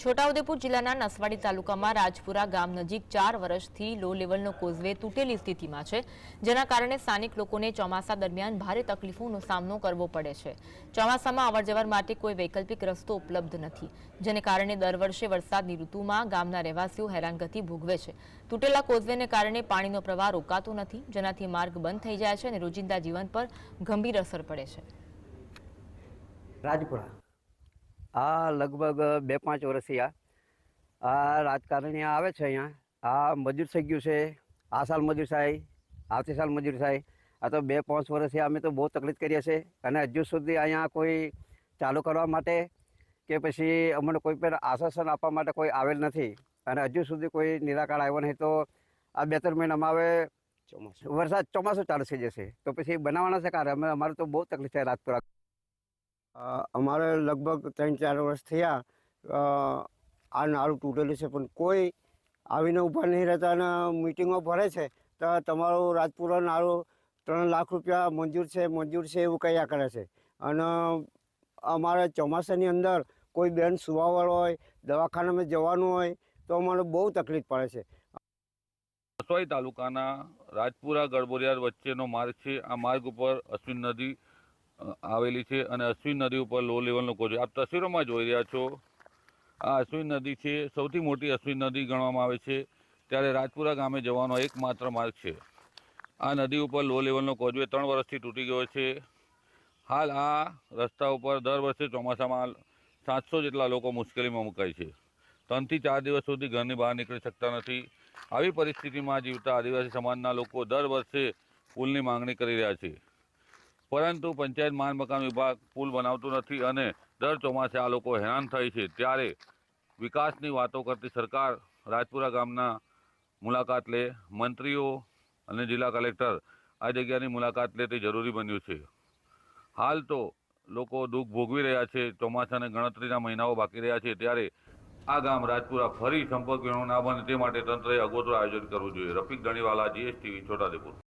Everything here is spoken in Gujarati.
છોટાઉદેપુર જિલ્લાના નસવાડી તાલુકામાં રાજપુરા ગામ નજીક ચાર વર્ષથી લો લેવલનો કોઝવે તૂટેલી સ્થિતિમાં છે, જેના કારણે સ્થાનિક લોકોને ચોમાસા દરમિયાન ભારે તકલીફોનો સામનો કરવો પડે છે. ચોમાસામાં અવરજવર માટે કોઈ વૈકલ્પિક રસ્તો ઉપલબ્ધ નથી, જેને કારણે દર વર્ષે વરસાદની ઋતુમાં ગામના રહેવાસીઓ હેરાનગતિ ભોગવે છે. તૂટેલા કોઝવેને કારણે પાણીનો પ્રવાહ રોકાતો નથી, જેનાથી માર્ગ બંધ થઈ જાય છે અને રોજિંદા જીવન પર ગંભીર અસર પડે છે. રાજપુરા. આ લગભગ બે પાંચ વર્ષથી આ. આ રાજકારણી આવે છે અહીંયા. આ મજૂર થઈ ગયું છે. આ સાલ મજૂર થાય આવતી સાલ મજૂર થાય. આ તો બે પાંચ વર્ષથી અમે તો બહુ તકલીફ કરીએ છીએ. અને હજુ સુધી અહીંયા કોઈ ચાલુ કરવા માટે કે પછી અમને કોઈ પણ આશ્વાસન આપવા માટે કોઈ આવેલ નથી. અને હજુ સુધી કોઈ નિરાકાર આવ્યો નહીં તો આ બે ત્રણ મહિનામાં હવે ચોમાસું. વરસાદ ચોમાસું ચાલુ થઈ જશે. તો પછી બનાવવાના છે કારણ અમે અમારે તો બહુ તકલીફ છે રાજપુરા અમારે લગભગ ત્રણ ચાર વર્ષ થયા. આ નાળું તૂટેલું છે, પણ કોઈ આવીને ઊભા નહીં રહેતા અને મિટિંગો ભરે છે, તો તમારું રાજપુરા નાળું ત્રણ લાખ રૂપિયા મંજૂર છે મંજૂર છે એવું કહ્યા કરે છે? અને અમારે ચોમાસાની અંદર કોઈ બેન સુવાવાળો હોય, દવાખાનામાં જવાનું હોય, તો અમારે બહુ તકલીફ પડે છે. રસોઈ તાલુકાના રાજપુરા ગડબોરિયાર વચ્ચેનો માર્ગ છે. આ માર્ગ ઉપર અશ્વિન નદી આવેલી છે અને અશ્વિન નદી ઉપર લો લેવલનો કોચ આપ તસવીરોમાં જોઈ રહ્યા છો. આ અશ્વિન નદી છે. સૌથી મોટી અશ્વિન નદી ગણવામાં આવે છે. ત્યારે રાજપુરા ગામે જવાનો એકમાત્ર માર્ગ છે. આ નદી ઉપર લો લેવલનો કોચવે ત્રણ વર્ષથી તૂટી ગયો છે. હાલ આ રસ્તા ઉપર દર વર્ષે ચોમાસામાં સાતસો જેટલા લોકો મુશ્કેલીમાં મુકાય છે. ત્રણથી ચાર દિવસ સુધી ઘરની બહાર નીકળી શકતા નથી. આવી પરિસ્થિતિમાં જીવતા આદિવાસી સમાજના લોકો દર વર્ષે પુલની માંગણી કરી રહ્યા છે. પરંતુ પંચાયત માન મકાન વિભાગ પુલ બનાવતું નથી અને દર ચોમાસે આ લોકો હેરાન થાય છે. ત્યારે વિકાસની વાતો કરતી સરકાર રાજપુરા ગામના મુલાકાત લે, મંત્રીઓ અને જિલ્લા કલેક્ટર આ જગ્યાની મુલાકાત લે તે જરૂરી બન્યું છે. હાલ તો લોકો દુઃખ ભોગવી રહ્યા છે ચોમાસાને ગણતરીના મહિનાઓ બાકી રહ્યા છે. ત્યારે આ ગામ રાજપુરા ફરી સંપર્ક વિહોણું ના બને તે માટે તંત્રએ અગોતરું આયોજન કરવું જોઈએ. રફીક ધણીવાલા, જીએસટીવી છોટાદેપુર